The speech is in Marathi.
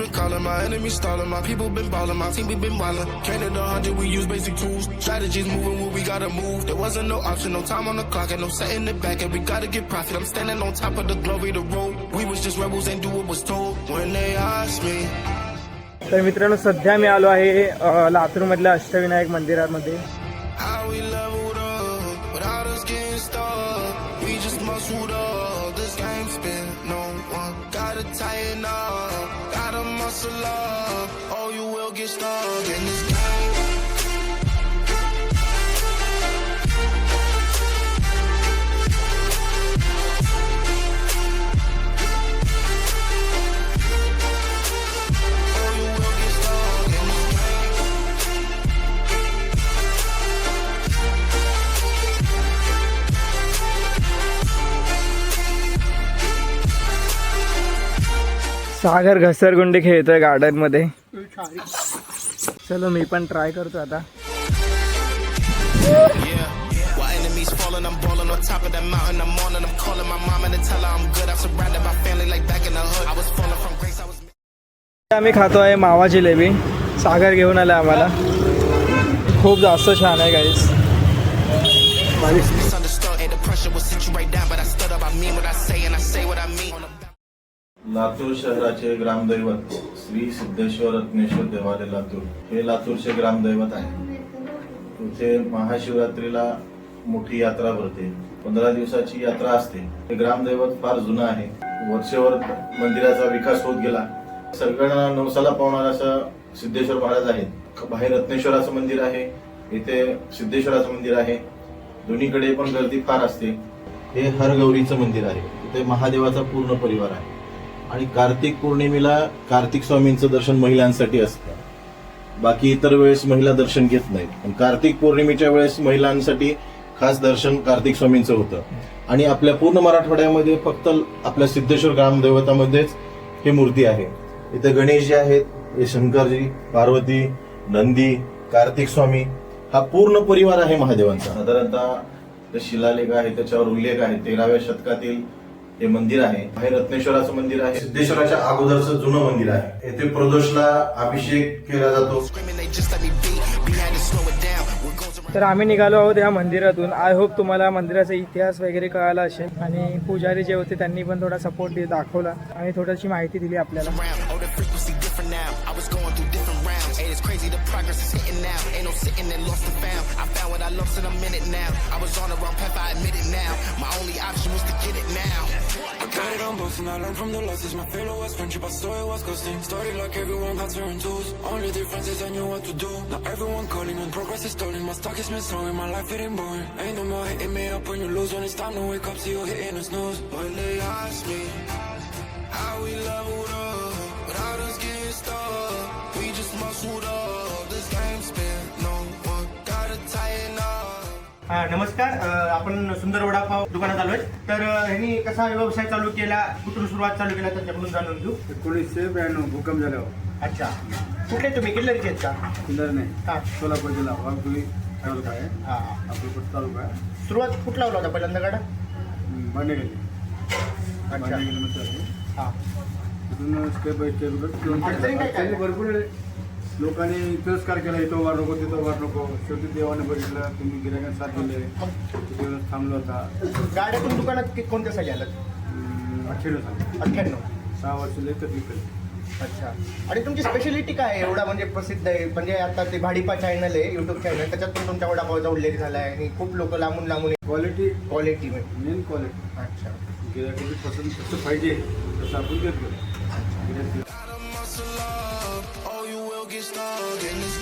been calling, my enemies stalling, my people been balling, my team we been wildin'. Came to the hundred, we use basic tools. Strategies moving where we gotta move. There wasn't no option, no time on the clock, and no setting it back, and we gotta get profit. I'm standing on top of the glory, the road. We was just rebels and do what was told. When they asked me, तर मित्रांनो सध्या मी आलो आहे अ, लातूरमधल्या अष्टविनायक मंदिरामध्ये how we leveled up without us getting stuck. We just muscled up. This game's been no one. Gotta tighten up, lost a love, or you will get stuck सागर घसरगुंडी खेळतोय गार्डनमध्ये चलो मी पण ट्राय करतो आता आम्ही खातो आहे मावा जिलेबी सागर घेऊन आला आम्हाला खूप जास्त छान आहे गाईस misunderstood and the pressure will sit you right down. But I stood up. I mean what I say and I say what I mean. Latur शहराचे ग्रामदैवत श्री सिद्धेश्वर रत्नेश्वर देवालय लातूर हे लातूरचे ग्रामदैवत आहे तिथे महाशिवरात्रीला मोठी यात्रा भरते. पंधरा दिवसाची यात्रा असते. हे ग्रामदैवत फार जुनं आहे. वर्षभर मंदिराचा विकास होत गेला. सगळ्यांना नवसाला पावणार असं सिद्धेश्वर महाराज आहेत. बाहेर रत्नेश्वराचं मंदिर आहे. इथे सिद्धेश्वराचं मंदिर आहे. दोन्हीकडे पण गर्दी फार असते. हे हरगौरीचं मंदिर आहे. इथे महादेवाचा पूर्ण परिवार आहे. आणि कार्तिक पौर्णिमेला कार्तिक स्वामींचं दर्शन महिलांसाठी असतं. बाकी इतर वेळेस महिला दर्शन घेत नाहीत. पण कार्तिक पौर्णिमेच्या वेळेस महिलांसाठी खास दर्शन कार्तिक स्वामींचं होतं. आणि आपल्या पूर्ण मराठवाड्यामध्ये फक्त आपल्या सिद्धेश्वर ग्रामदैवतामध्येच ही मूर्ती आहे. इथे गणेश जे आहेत हे शंकरजी पार्वती नंदी कार्तिक स्वामी हा पूर्ण परिवार आहे महादेवांचा. साधारणतः शिलालेख आहे त्याच्यावर उल्लेख आहे तेराव्या शतकातील हे मंदिर आहे. हे रत्नेश्वराचं मंदिर आहे. सिद्धेश्वराच्या अगोदरचं जुनं मंदिर आहे. येथे प्रदोषला अभिषेक केला जातो. तर आम्ही निघालो आहोत या मंदिरातून. आय होप तुम्हाला मंदिराचा इतिहास वगैरे कळाला असेल. आणि पुजारी जे होते त्यांनी पण थोडा सपोर्ट दाखवला. आणि थोडीशी माहिती दिली आपल्याला. I lost in a minute now. I was on the wrong path. I admit it now. My only option was to get it now. I got it on both and I learned from the losses. My failure was friendship. I saw it was costing. Started like everyone got turn twos. Only difference is I knew what to do. Now everyone calling when progress is stolen. My stock is misslowing. My life getting boring. Ain't no more hitting me up when you lose. When it's time to wake up, see you hitting the snooze. When they ask me. How we leveled up without us getting stuck. We just muscled up. This game's been no one gotta tighten up. हा नमस्कार. आपण सुंदर वडापाव दुकानात आलोय. तर ह्यांनी कसा व्यवसाय चालू केला? कुठून सुरुवात चालू केला? त्यांच्याकडून जाणून घेऊ. एकोणीसशे ब्याण्णव भूकंप झाल्यावर अच्छा. कुठले तुम्ही? किल्लरीचे आहेत का? सुंदर नाही. हा. सोलापूर जिल्हा वाघुली तालुका आहे. हा. अकोलकोट तालुका आहे. सुरुवात कुठला होता पहिल्यांदा गाडा? बांडेगली हा. तिथून स्टेप बाय स्टेप भरपूर. लोकांनी तिरस्कार केला इथं वाढ नको तिथं वाढ नको. शेवटी देवाने बघितलं तुम्ही गिरायकांना साथ दिले. किती दिवस थांबलो होता गाड्यातून दुकानात कि- कोणत्या साली आलात? अठ्ठ्याण्णव साली. अठ्ठ्याण्णव. सहा वर्ष लेखत विकले अच्छा. आणि तुमची स्पेशालिटी काय आहे? एवढा म्हणजे प्रसिद्ध आहे. म्हणजे आता ते भाडीपा चॅनल आहे युट्यूब चॅनल त्याच्यात पण तुमच्या वडापावचा उल्लेख झाला आहे आणि खूप लोक लांबून लांबून क्वालिटी क्वालिटी मेन क्वालिटी अच्छा. गिरायकाची पसंत कसं पाहिजे तसं आपण घेतलं गिऱ्हाईक in started